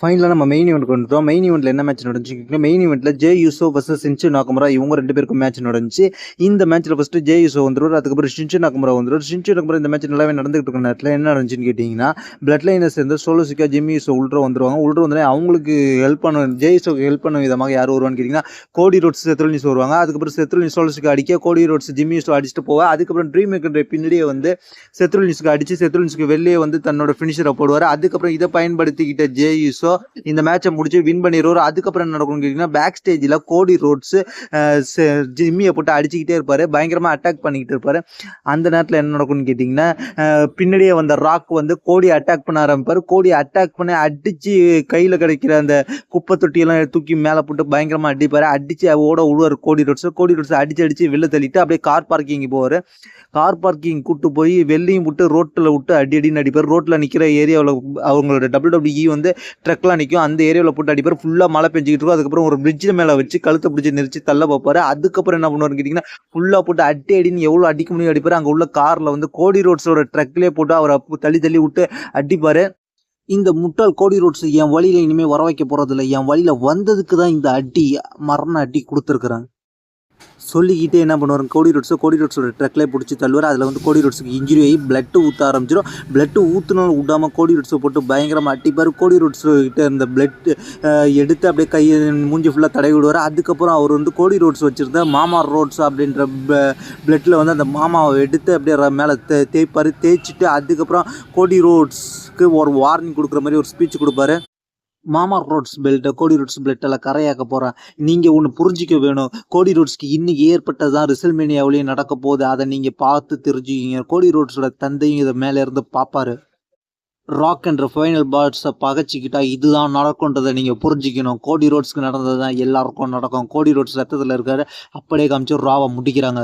ஃபைனலாக நம்ம main event வந்துட்டோம். மெயின் ஈவெண்ட்டில் என்ன மேட்ச் நடந்துச்சு மெயின் ஈவெண்ட்டில் Jey Uso versus Shinsuke Nakamura இவங்க ரெண்டு பேருக்கும் மேட்ச் நடந்துச்சு. இந்த மேட்ச்சில் ஃபஸ்ட்டு ஜே யூசோ வந்துருவார். அதுக்கப்புறம் ஷின்ச்சு நாக்குமரா வந்துருவார். ஷின்ச்சு நாக்குமரா இந்த மேட்ச் நல்லாவே நடந்துகிட்டு இருக்க நேரத்தில் என்ன நடந்துச்சுன்னு கேட்டிங்கன்னா பிளட் லைனை சேர்ந்து சோலோசிக்கா ஜிம்மி யூசோ உள்ட்ரா வந்துருவாங்க. உள்ட்ரா வந்து அவங்களுக்கு ஹெல்ப் பண்ண ஜே யூசோக்கு ஹெல்ப் பண்ண விதமாக யார் வருவான்னு கேட்டிங்கன்னா கோடி ரோட்ஸ் செத்ரல் நியூஸ் வருவாங்க. அதுக்கப்புறம் செத்ரல் நியூஸ் சோலோசிக்கா அடிக்க கோடி ரோட்ஸ் ஜிம்மி யூசோ அடிச்சுட்டு போவா அதுக்கப்புறம் ட்ரீம் மேக்கர் பின்னாடியே வந்து செத்ரல் நியூஸ்க்கு அடிச்சு செத்ரல் நியூஸ்க்கு வெளியே வந்து தன்னோட ஃபினிஷரை போடுவார். அதுக்கப்புறம் இதை பயன்படுத்திக்கிட்ட ஜே யூசோ இந்த மேட்சை முடிச்சு வின் பண்ணிடுவார். அதுக்கப்புறம் என்ன நடக்கும்னு கேட்டிங்கன்னா பேக் ஸ்டேஜில் கோடி ரோட்ஸு ஜிம்மியை போட்டு அடிச்சுக்கிட்டே இருப்பார். பயங்கரமாக அட்டாக் பண்ணிக்கிட்டு இருப்பார். அந்த நேரத்தில் என்ன நடக்கும்னு கேட்டிங்கன்னா பின்னாடியே வந்த ராக் வந்து கோடி அட்டாக் பண்ண ஆரம்பிப்பார். கோடி அட்டாக் பண்ணி அடித்து கையில் கிடைக்கிற அந்த குப்பை தொட்டியெல்லாம் தூக்கி மேலே போட்டு பயங்கரமாக அடிப்பார். அடித்து ஓட உழுவார் கோடி ரோட்ஸ். கோடி ரோட்ஸ் அடித்து அடித்து வெளில தள்ளிட்டு அப்படியே கார் பார்க்கிங் போவார். கார் பார்க்கிங் கூட்டு போய் வெள்ளையும் விட்டு ரோட்டில் விட்டு அடி அடின்னு அடிப்பார். ரோட்டில் நிற்கிற ஏரியாவில் அவங்களோட டபுள் டபிள்யூஇ வந்து ட்ரக்லாம் நிற்கும் அந்த ஏரியாவில் போட்டு அடிப்பார். ஃபுல்லாக மழை பெஞ்சிக்கிட்டு இருக்கும். அதுக்கப்புறம் ஒரு பிரிட்ஜில் மேலே வச்சு கழுத்தை பிடிச்சி நெரிச்சு தள்ள பார்ப்பாரு அதுக்கப்புறம் என்ன பண்ணுவாருன்னு கேட்டிங்கன்னா ஃபுல்லாக போட்டு அடி அடின்னு எவ்வளோ அடிக்க முடியும் அடிப்பார். அங்கே உள்ள காரில் வந்து கோடி ரோட்ஸோட ட்ரக்லேயே போட்டு அவரை தள்ளி தள்ளி விட்டு அடிப்பார். இந்த முட்டாள் கோடி ரோட்ஸ் என் வழியில் இனிமேல் வர வைக்க போகிறதில்ல என் வழியில் வந்ததுக்கு தான் இந்த அடி மரண அடி கொடுத்துருக்குறாங்க சொல்லிக்கிட்டே என்ன பண்ணுவார்? கோடி ரோட்ஸோ கோடி ரோட்ஸோட ட்ரக்கில் பிடிச்சி தள்ளுவார். அதில் வந்து கோடி ரோட்ஸுக்கு இன்ஜுரி ஆகி பிளட்டு ஊற்ற ஆரம்பிச்சிடும் பிளட்டு ஊற்றுனாலும் விடாமல் கோடி ரோட்ஸை போட்டு பயங்கரமாக அட்டிப்பார் கோடி ரோட்ஸ்கிட்ட இருந்த பிளட் எடுத்து அப்படியே கையை மூஞ்சி ஃபுல்லாக தடவி விடுவார். அதுக்கப்புறம் அவர் வந்து கோடி ரோட்ஸ் வச்சுருந்த மாமா ரோட்ஸ் அப்படின்ற பிளட்டில் வந்து அந்த மாமாவை எடுத்து அப்படியே மேலே தே தேய்ப்பார். தேய்ச்சிட்டு அதுக்கப்புறம் கோடி ரோட்ஸ்க்கு ஒரு வார்னிங் கொடுக்குற மாதிரி ஒரு ஸ்பீச் கொடுப்பாரு. மாமா ரோட்ஸ் பெல்ட்டை கோடி ரோட்ஸ் பெல்ட்டெல்லாம் கரையாக்க போகிறேன் நீங்கள் ஒன்று புரிஞ்சிக்க வேணும். கோடி ரோட்ஸ்க்கு இன்னைக்கு ஏற்பட்டது தான் ரிசல்மேனியாவிலையும் நடக்க போகுது. அதை நீங்கள் பார்த்து தெரிஞ்சுக்கிங்க. கோடி ரோட்ஸோட தந்தையும் இதை மேலே இருந்து பார்ப்பாரு. ராக் என்ற ஃபைனல் பாட்ஸை பகைச்சிக்கிட்டா இதுதான் நடக்கும்ன்றதை நீங்கள் புரிஞ்சுக்கணும். கோடி ரோட்ஸ்க்கு நடந்தது தான் எல்லாருக்கும் நடக்கும். கோடி ரோட்ஸ் ரத்தத்தில் இருக்காரு. அப்படியே காமிச்சு ராவை முடிக்கிறாங்க